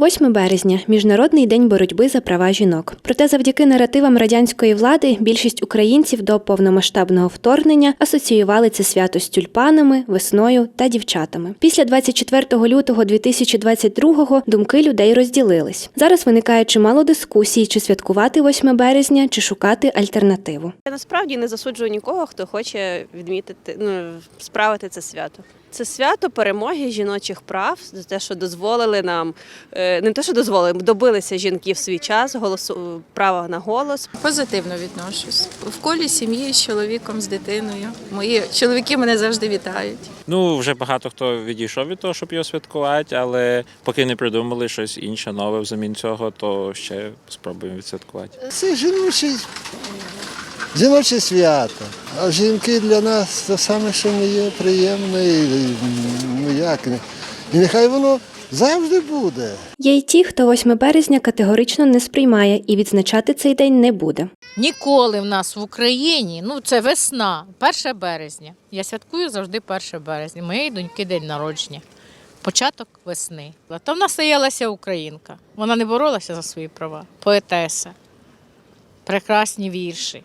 8 березня міжнародний день боротьби за права жінок. Проте, завдяки наративам радянської влади, більшість українців до повномасштабного вторгнення асоціювали це свято з тюльпанами, весною та дівчатами. Після 24 лютого 2022-го думки людей розділились. Зараз виникає чимало дискусій, чи святкувати 8 березня, чи шукати альтернативу. Я насправді не засуджую нікого, хто хоче відмітити, ну, справити це свято. Це свято перемоги жіночих прав за те, що дозволили нам, е, не те, що дозволили, добилися жінки в свій час голосу права на голос. Позитивно відношусь. В колі сім'ї з чоловіком, з дитиною. Мої чоловіки мене завжди вітають. Ну, вже багато хто відійшов від того, щоб його святкувати, але поки не придумали щось інше нове взамін цього, то ще спробуємо відсвяткувати. Це жіноче, жіноче свято. А жінки для нас те саме, що не є приємне. і, Ну як, і нехай воно завжди буде. Є й ті, хто 8 березня категорично не сприймає і відзначати цей день не буде. Ніколи в нас в Україні, ну це весна, 1 березня. Я святкую завжди 1 березня. Моєї доньки день народження. Початок весни. То в нас стоялася українка. Вона не боролася за свої права. Поетеса, прекрасні вірші,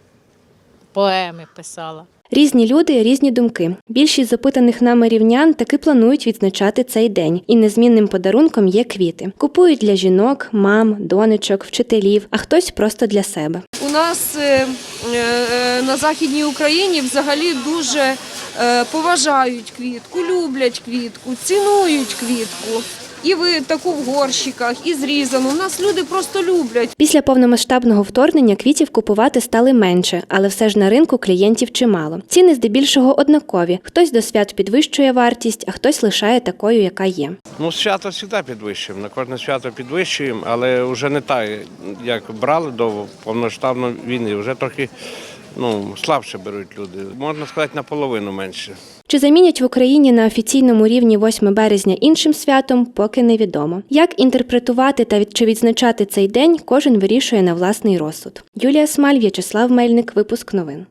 поеми писала. Різні люди, різні думки. Більшість запитаних нами рівнян таки планують відзначати цей день, і незмінним подарунком є квіти. Купують для жінок, мам, донечок, вчителів, а хтось просто для себе. У нас е, е, на Західній Україні взагалі дуже е, поважають квітку, люблять квітку, цінують квітку. І ви таку в горщиках, і зрізану. У нас люди просто люблять. Після повномасштабного вторгнення квітів купувати стали менше, але все ж на ринку клієнтів чимало. Ціни здебільшого однакові. Хтось до свят підвищує вартість, а хтось лишає такою, яка є. Ну, свято завжди підвищуємо. На кожне свято підвищуємо, але вже не так, як брали до повноштабної війни. Вже трохи ну, слабше беруть люди. Можна сказати, наполовину менше. Чи замінять в Україні на офіційному рівні 8 березня іншим святом, поки невідомо. Як інтерпретувати та чи відзначати цей день, кожен вирішує на власний розсуд. Юлія Смаль, В'ячеслав Мельник, випуск новин.